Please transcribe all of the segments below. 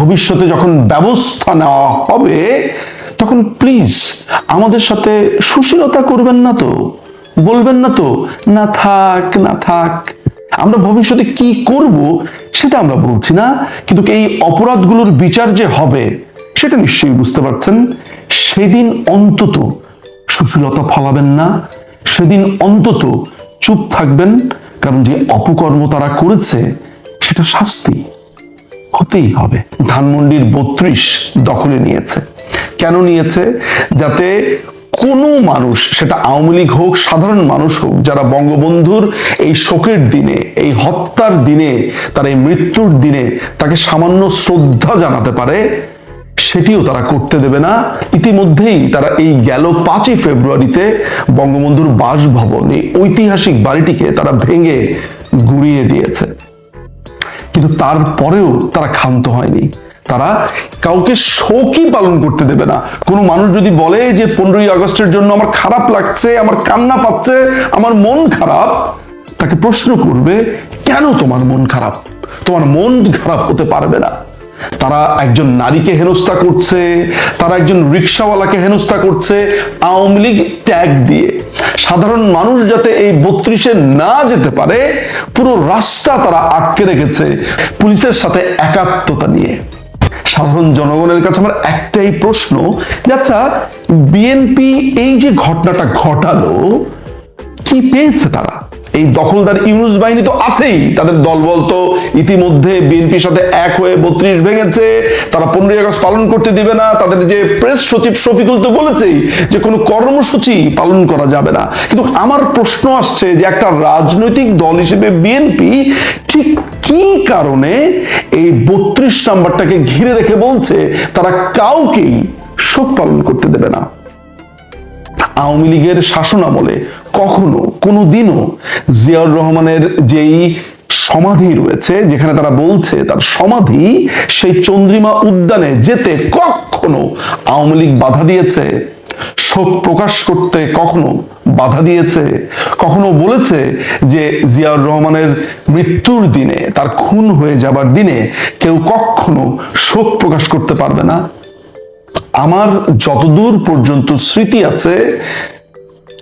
ভবিষ্যতে যখন ব্যবস্থা নেওয়া হবে, তখন প্লিজ আমাদের সাথে সুশীলতা করবেন না তো। বলবেন না তো, না থাক না থাক। আমরা ভবিষ্যতে কি করব সেটা আমরা বলছি না। কিন্তু এই অপরাধগুলোর বিচার যে হবে, সেটা নিশ্চয়ই বুঝতে পারছেন। সেদিন অন্তত সুশীলতা ফলাবেন না। সেদিন অন্তত চুপ থাকবেন। কারণ যে অপকর্ম তারা করেছে, সেটা শাস্তি। হতেই হবে। ধানমন্ডির বত্রিশ দখলে নিয়েছে। কেন নিয়েছে? যাতে কোনো মানুষ, সেটা আওয়ামী লীগ হোক, সাধারণ মানুষ হোক, যারা বঙ্গবন্ধুর এই শোকের দিনে, এই হত্যার দিনে, তার এই মৃত্যুর দিনে তাকে সামান্য শ্রদ্ধা জানাতে পারে, সেটিও তারা করতে দেবে না। ইতিমধ্যেই তারা এই গেল পাঁচই ফেব্রুয়ারিতে বঙ্গবন্ধুর বাসভবন, এই ঐতিহাসিক বাড়িটিকে তারা ভেঙে গুড়িয়ে দিয়েছে। কিন্তু তারপরেও তারা ক্ষান্ত হয়নি। তারা কাউকে শোকই পালন করতে দেবে না। কোনো মানুষ যদি বলে যে, পনেরোই আগস্টের জন্য আমার খারাপ লাগছে, আমার কান্না পাচ্ছে, আমার মন খারাপ, তাকে প্রশ্ন করবে, কেন তোমার মন খারাপ? তোমার মন খারাপ হতে পারবে না। তারা একজন নারীকে হেনস্থা করছে, তারা একজন রিক্সাওয়ালাকে হেনস্থা করছে, আওয়ামী লীগ ট্যাগ দিয়ে। সাধারণ মানুষ যাতে এই বত্রিশে না যেতে পারে, পুরো রাস্তা তারা আটকে রেখেছে পুলিশের সাথে একাত্মতা নিয়ে। সাধারণ জনগণের কাছে আমার একটাই প্রশ্ন আচ্ছা বিএনপি এই যে ঘটনাটা ঘটালো, কি পেয়েছে তারা? এই দখলদার ইউনুস বাহিনী তো আছেই। তাদের দলবল তো ইতিমধ্যে বিএনপির সাথে এক হয়ে বত্রিশ ভেঙেছে। তারা পনেরোই আগস্ট পালন করতে দিবে না। তাদের যে প্রেস সচিব শফিকুল তো বলেছেই যে কোনো কর্মসূচি পালন করা যাবে না। কিন্তু আমার প্রশ্ন আসছে যে একটা রাজনৈতিক দল হিসেবে বিএনপি ঠিক কি কারণে এই বত্রিশ নাম্বারটাকে ঘিরে রেখে বলছে, তারা কাউকেই শোক পালন করতে দেবে না। আওয়ামী লীগের শাসন আমলে কখনো কোনো দিনও জিয়াউর রহমানের যেই সমাধি রয়েছে, যেখানে তারা বলছে তার সমাধি, সেই চন্দ্রিমা উদ্যানে যেতে কখনো আওয়ামী লীগ বাধা দিয়েছে? শোক প্রকাশ করতে কখনো বাধা দিয়েছে? কখনো বলেছে যে জিয়াউর রহমানের মৃত্যুর দিনে, তার খুন হয়ে যাবার দিনে কেউ কখনো শোক প্রকাশ করতে পারবে না? আমার যতদূর পর্যন্ত স্মৃতি আছে,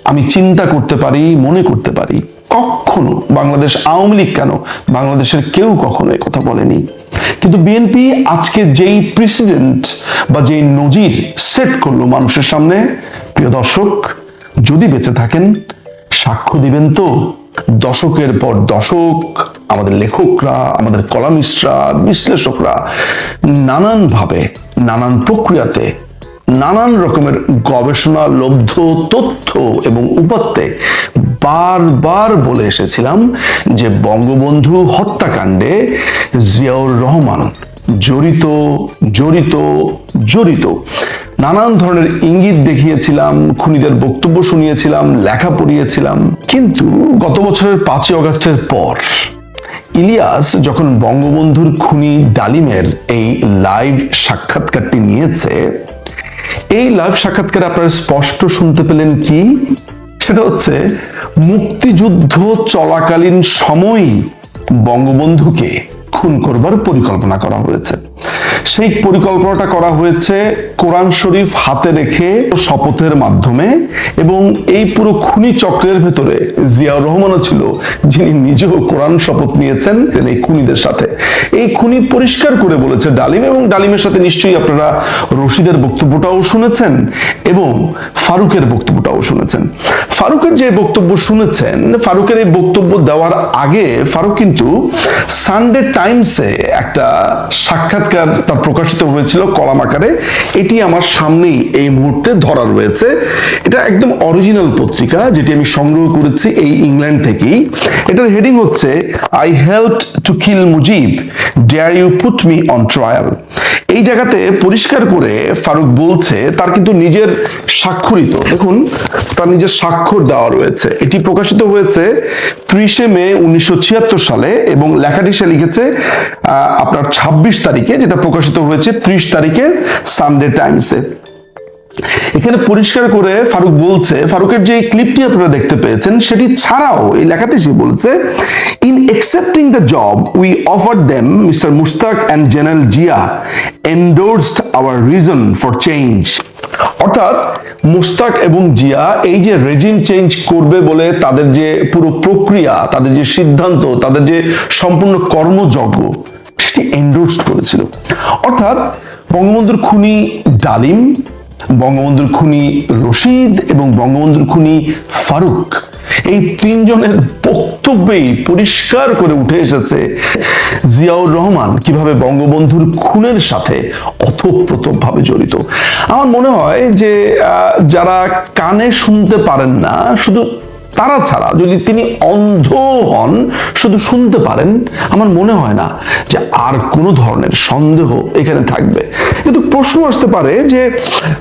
আমি চিন্তা করতে পারি, মনে করতে পারি। কখনো বাংলাদেশ আওয়ামী লীগ কেন? বাংলাদেশের কেউ কখনো কথা বলেনি। কিন্তু বিএনপি আজকে যেই প্রেসিডেন্ট বা যেই নজির সেট করল মানুষের সামনে, প্রিয় দর্শক, যদি বেঁচে থাকেন, সাক্ষ্য দিবেন তো। দশকের পর দশক, আমাদের লেখকরা, আমাদের কলামিস্টরা, বিশ্লেষকরা নানানভাবে, নানান প্রক্রিয়াতে, নানান রকমের গবেষণা, লব্ধ তথ্য এবং উপাত্তে বারবার বলে এসেছিলাম যে বঙ্গবন্ধু হত্যাকাণ্ডে জিয়াউর রহমান জড়িত জড়িত জড়িত। নানান ধরনের ইঙ্গিত দেখিয়েছিলাম, খুনিদের বক্তব্য শুনিয়েছিলাম, লেখা পড়িয়েছিলাম। কিন্তু গত বছরের পাঁচই অগস্টের পর, ইলিয়াস যখন বঙ্গবন্ধুর খুনি ডালিমের এই লাইভ সাক্ষাৎকারটি নিয়েছে, এই লাইভ সাক্ষাৎকারে আপনারা স্পষ্ট শুনতে পেলেন কি? সেটা হচ্ছে, মুক্তিযুদ্ধ চলাকালীন সময়ই বঙ্গবন্ধুকে খুন করবার পরিকল্পনা করা হয়েছে। সেই পরিকল্পনাটা করা হয়েছে কোরআন শরীফ হাতে রেখে শপথের মাধ্যমে এবং এই পুরো খুনি চক্রের ভেতরে জিয়াউর রহমানও ছিল, যিনি নিজেও কোরআন শপথ নিয়েছেন এই খুনিদের সাথে। এই খুনি পরিষ্কার করে বলেছে ডালিম এবং ডালিমের সাথে নিশ্চয়ই আপনারা রশিদের বক্তব্যটাও শুনেছেন এবং ফারুকের বক্তব্যটাও শুনেছেন। ফারুকের যে বক্তব্য শুনেছেন, ফারুকের এই বক্তব্য দেওয়ার আগে ফারুক কিন্তু সানডে টাইমসে একটা সাক্ষাৎকার তার প্রকাশিত হয়েছিল কলাম আকারে। এটি আমার সামনেই এই মুহূর্তে ধরা রয়েছে। এটা একদম অরিজিনাল পত্রিকা যেটি আমি সংগ্রহ করেছি এই ইংল্যান্ড থেকেই। এটার হেডিং হচ্ছে I help to kill Mujib dare you put me on trial এই জায়গাতে পরিষ্কার করে ফারুক বলছে, তার কিন্তু নিজের স্বাক্ষরিত। দেখুন, তার নিজের স্বাক্ষর দেওয়া রয়েছে। এটি প্রকাশিত হয়েছে ত্রিশে মে উনিশশো ছিয়াত্তর সালে এবং লেখাটি সে লিখেছে আপনার ২৬ তারিখে, যেটা প্রকাশিত হয়েছে ত্রিশ তারিখে সানডে টাইমসে এখানে পরিষ্কার করে ফারুক বলছে, ফারুকের যে ক্লিপটি আপনারা দেখতে পেয়েছেন, সেটি ছাড়াও এই লেখাতে সে বলছে in accepting the job we offer them mister Mushtaq and general Zia endorsed our reason for change অর্থাৎ, মুস্তাক এবং জিয়া এই যে রেজিম চেঞ্জ করবে বলে তাদের যে পুরো প্রক্রিয়া, তাদের যে সিদ্ধান্ত, তাদের যে সম্পূর্ণ কর্মযজ্ঞ, সেটি এন্ডোর্সড করেছিল। অর্থাৎ, বঙ্গবন্ধুর খুনি ডালিম বঙ্গবন্ধুর খুনি রশিদ এবং বঙ্গবন্ধুর খুনি ফারুক। এই তিনজনের বক্তব্যেই পরিষ্কার করে উঠে এসেছে জিয়াউর রহমান কীভাবে বঙ্গবন্ধুর খুনের সাথে অথপ্রতভাবে জড়িত। আমার মনে হয় যে যারা কানে শুনতে পারেন না, শুধু তারা ছাড়া যদি তিনি অন্ধ হন, শুধু শুনতে পারেন, আমার মনে হয় না যে আর কোনো ধরনের সন্দেহ এখানে থাকবে। কিন্তু প্রশ্ন আসতে পারে যে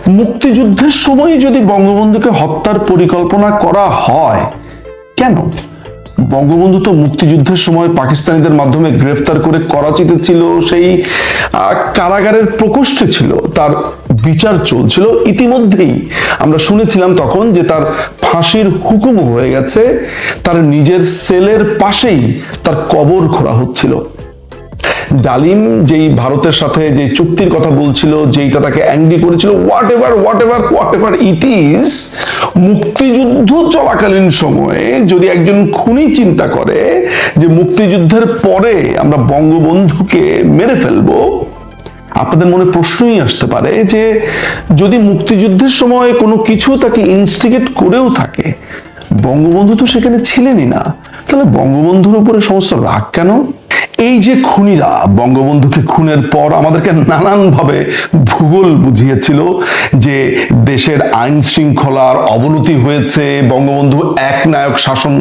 মুক্তিযুদ্ধের সময় যদি বঙ্গবন্ধুকে হত্যার পরিকল্পনা করা হয়, কেন? বঙ্গবন্ধু তো মুক্তিযুদ্ধের সময় পাকিস্তানিদের মাধ্যমে গ্রেফতার করে করাচিতে ছিল, সেই কারাগারের প্রকোষ্ঠে ছিল, তার বিচার চলছিল ইতিমধ্যেই। আমরা শুনেছিলাম তখন যে তার ফাঁসির হুকুম হয়ে গেছে, তার নিজের সেলের পাশেই তার কবর খোঁড়া হচ্ছিল। ডালিম যেই ভারতের সাথে যে চুক্তির কথা বলছিল, যেইটা তাকে অ্যাংরি করেছিল whatever whatever whatever it is মুক্তিযুদ্ধ চলাকালীন সময়ে যদি একজন খুনি চিন্তা করে যে মুক্তিযুদ্ধের পরে আমরা বঙ্গবন্ধুকে মেরে ফেলব, আপনাদের মনে প্রশ্নই আসতে পারে যে যদি মুক্তিযুদ্ধের সময় কোনো কিছু তাকে ইনস্টিগেট করেও থাকে, বঙ্গবন্ধু তো সেখানে ছিলেনই না, তাহলে বঙ্গবন্ধুর উপরে সমস্ত রাগ কেন? এই যে খুনিরা বঙ্গবন্ধুকে খুনের পর আমাদেরকে নানানভাবে ভূগোল বুঝিয়েছিল যে দেশের আইন শৃঙ্খলার অবনতি হয়েছে, বঙ্গবন্ধু এক নায়ক শাসন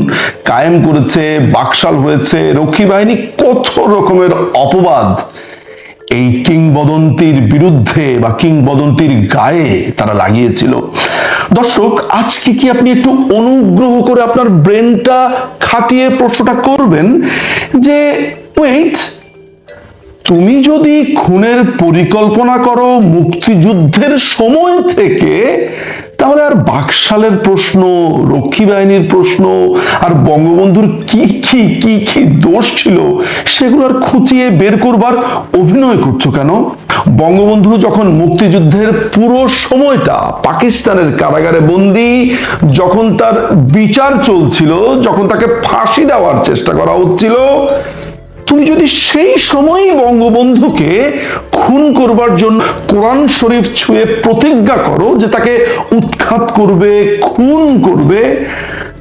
কায়েম করেছে, বাকশাল হয়েছে, রক্ষী বাহিনী কত রকমের অপবাদ এই কিংবদন্তির বিরুদ্ধে বা কিংবদন্তির গায়ে তারা লাগিয়েছিল। দর্শক, আজকে কি আপনি একটু অনুগ্রহ করে আপনার ব্রেনটা খাটিয়ে প্রশ্নটা করবেন যে ওয়েট তুমি যদি খুনের পরিকল্পনা করো মুক্তিযুদ্ধের সময় থেকে তাহলে আর বাকশালের প্রশ্ন, রক্ষী বাহিনীর প্রশ্ন, আর বঙ্গবন্ধুর কি কি কি কি দোষ ছিল, সেগুলো আর খুঁচিয়ে বের করবার অভিনয় করছ কেন? বঙ্গবন্ধু যখন মুক্তিযুদ্ধের পুরো সময়টা পাকিস্তানের কারাগারে বন্দি, যখন তার বিচার চলছিল, যখন তাকে ফাঁসি দেওয়ার চেষ্টা করা হচ্ছিল তুমি যদি সেই সময়ই বঙ্গবন্ধুকে খুন করবার জন্য কোরআন শরীফ ছুঁয়ে প্রতিজ্ঞা করো যে তাকে উৎখাত করবে, খুন করবে,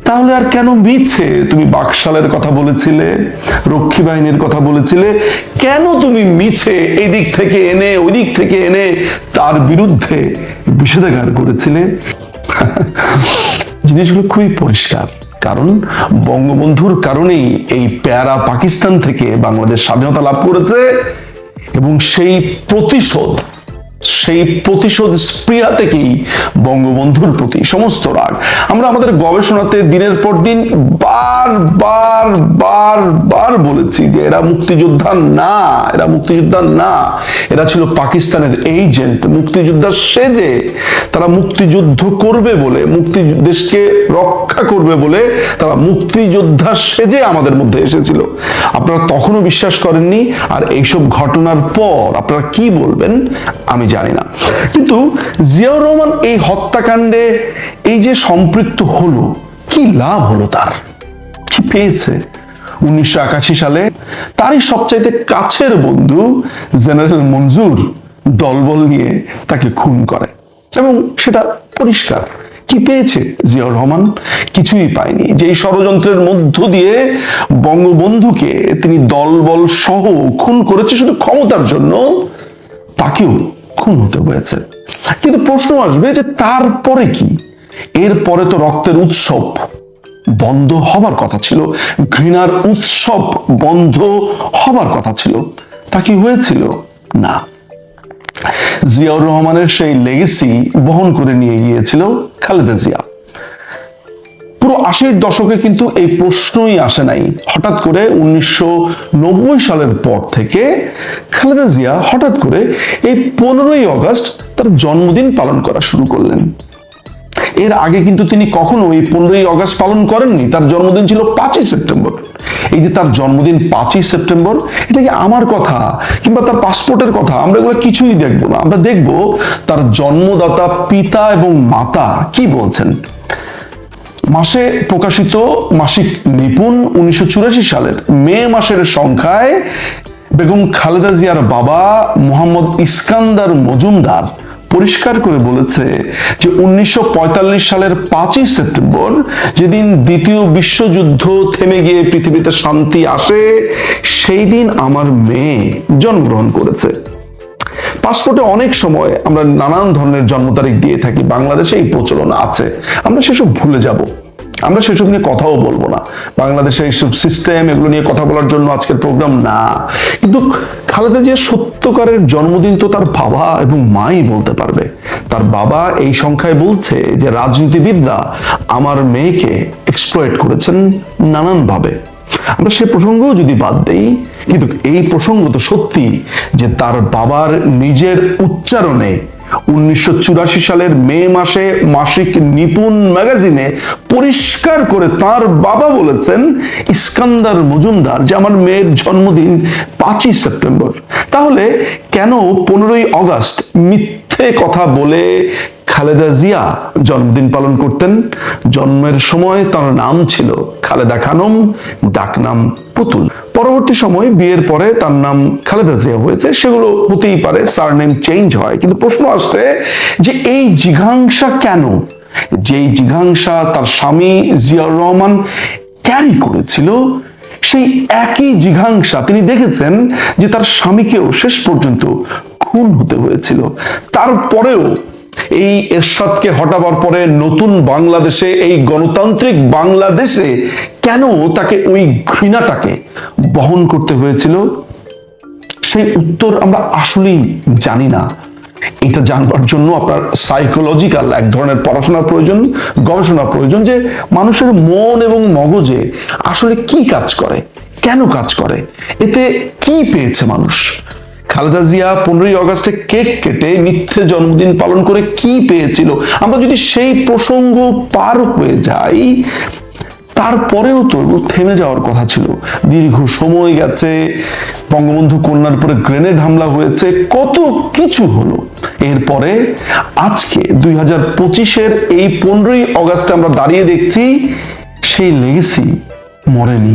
তাহলে আর কেন মিছে? তুমি বাকশালের কথা বলেছিলে, রক্ষী বাহিনীর কথা বলেছিলে, কেন তুমি মিছে এই দিক থেকে এনে ওই দিক থেকে এনে তার বিরুদ্ধে বিষেধাগার করেছিলে? জিনিসগুলো খুবই পরিষ্কার। কারণ, বঙ্গবন্ধুর কারণেই এই প্যারা পাকিস্তান থেকে বাংলাদেশ স্বাধীনতা লাভ করেছে এবং সেই প্রতিশোধ সেই প্রতিশোধ স্পৃহা থেকেই বঙ্গবন্ধুর প্রতি সমস্ত রাগ। আমরা আমাদের গবেষণাতে দিনের পর দিন বার বার বার বার বলেছি যে এরা মুক্তিযোদ্ধা না, এরা মুক্তিযোদ্ধা না। এরা ছিল পাকিস্তানের এজেন্ট, মুক্তিযোদ্ধা সেজে। তারা মুক্তিযুদ্ধ করবে বলে, মুক্তি দেশকে রক্ষা করবে বলে তারা মুক্তিযোদ্ধা সেজে আমাদের মধ্যে এসেছিল। আপনারা তখনও বিশ্বাস করেননি, আর এইসব ঘটনার পর আপনারা কি বলবেন, আমি জানি না। কিন্তু জিয়াউর রহমান এই হত্যাকাণ্ডে এই যে সম্পৃক্ত হলো, কি লাভ হলো তার? কি পেয়েছে? উনিশশো একাশি সালে তারই সবচাইতে কাছের বন্ধু জেনারেল মঞ্জুর দলবল নিয়ে তাকে খুন করে। এবং সেটা পরিষ্কার। কি পেয়েছে জিয়াউর রহমান? কিছুই পায়নি। যেই ষড়যন্ত্রের মধ্য দিয়ে বঙ্গবন্ধুকে তিনি দলবল সহ খুন করেছে শুধু ক্ষমতার জন্য, তাকেও খুন হতে হয়েছে। কিন্তু প্রশ্ন আসবে যে তারপরে কি? এরপরে তো রক্তের উৎসব বন্ধ হবার কথা ছিল, ঘৃণার উৎসব বন্ধ হবার কথা ছিল। তা কি হয়েছিল? না। জিয়াউর রহমানের সেই লেগেসি বহন করে নিয়ে গিয়েছিল খালেদা জিয়া। আশির দশকে কিন্তু এই প্রশ্নই আসে নাই। হঠাৎ করে উনিশশো নব্বই সালের পর থেকে খালেদা জিয়া হঠাৎ করে এই পনেরোই অগস্ট তার জন্মদিন পালন করা শুরু করলেন। এর আগে কিন্তু তিনি কখনো এই পনেরোই অগস্ট পালন করেননি, তার জন্মদিন ছিল পাঁচই সেপ্টেম্বর। এই যে তার জন্মদিন পাঁচই সেপ্টেম্বর, এটা কি আমার কথা কিংবা তার পাসপোর্টের কথা? আমরা এগুলো কিছুই দেখব না। আমরা দেখব তার জন্মদাতা পিতা এবং মাতা কি বলছেন। মাসে প্রকাশিত মাসিক নিপুণ উনিশশো সালের মে মাসের সংখ্যায় বেগম খালেদা জিয়ার বাবা মোহাম্মদ ইস্কান্দার মজুমদার পরিষ্কার করে বলেছে যে উনিশশো পঁয়তাল্লিশ সালের পাঁচই সেপ্টেম্বর যেদিন দ্বিতীয় বিশ্বযুদ্ধ থেমে গিয়ে পৃথিবীতে শান্তি আসে সেই দিন আমার মেয়ে জন্মগ্রহণ করেছে। পাসপোর্টে অনেক সময় আমরা নানান ধরনের জন্ম তারিখ দিয়ে থাকি বাংলাদেশে এই প্রচলন আছে। আমরা সেসব ভুলে যাব। আমরা সেসব নিয়ে কথাও বলব না। বাংলাদেশে এইসব সিস্টেম এগুলো নিয়ে কথা বলার জন্য আজকের প্রোগ্রাম না। কিন্তু খালেদা জিয়া সত্যকারের জন্মদিন তো তার বাবা এবং মাই বলতে পারবে। তার বাবা এই সংখ্যায় বলছে যে রাজনীতিবিদরা আমার মেয়েকে এক্সপ্লয়েট করেছেন নানানভাবে। আমরা সে প্রসঙ্গও যদি বাদ দেই, কিন্তু এই প্রসঙ্গ তো সত্যি যে তার বাবার নিজের উচ্চারণে উনিশশো সালের মে মাসে মাসিক নিপুণ ম্যাগাজিনে পরিষ্কার করে তার বাবা বলেছেন, ইস্কান্দার মজুমদার, যে আমার মেয়ের জন্মদিন পাঁচই সেপ্টেম্বর। তাহলে কেন পনেরোই অগস্ট মিথ্যে কথা বলে খালেদা জিয়া জন্মদিন পালন করতেন। জন্মের সময় তার নাম ছিল খালেদা খানম ডাকনাম পুতুল। পরবর্তী সময় বিয়ের পরে তার নাম খালেদা জিয়া হয়েছে। সেগুলো হতেই পারে সারনেম চেঞ্জ হয়। কিন্তু প্রশ্ন আসছে যে এই জিঘাংসা কেন? যেই জিঘাংসা তার স্বামী জিয়াউর রহমান ক্যারি করেছিল, সেই একই জিঘাংসা। তিনি দেখেছেন যে তার স্বামীকেও শেষ পর্যন্ত খুন হতে হয়েছিল। তারপরেও এই এরশাদকে হটাবার পরে নতুন বাংলাদেশে, এই গণতান্ত্রিক বাংলাদেশে কেন তাকে ওই ঘৃণাটাকে বহন করতে হয়েছিল? সেই উত্তর আমরা আসলেই জানি না। এটা জানবার জন্য আপনার সাইকোলজিক্যাল এক ধরনের পড়াশোনার প্রয়োজন গবেষণা প্রয়োজন যে মানুষের মন এবং মগজে আসলে কি কাজ করে, কেন কাজ করে, এতে কি পেয়েছে মানুষ? খালেদা জিয়া পনেরোই অগস্টে কেক কেটে মিথ্যে জন্মদিন পালন করে কি পেয়েছিল? আমরা যদি সেই প্রসঙ্গ পার হয়ে যাই, তারপরেও তো থেমে যাওয়ার কথা ছিল। দীর্ঘ সময় গেছে, বঙ্গবন্ধু কন্যার উপরে গ্রেনেড হামলা হয়েছে, কত কিছু হলো। এরপরে আজকে দুই হাজার পঁচিশের এই পনেরোই অগাস্টে আমরা দাঁড়িয়ে দেখছি, সেই লেগেসি মরেনি।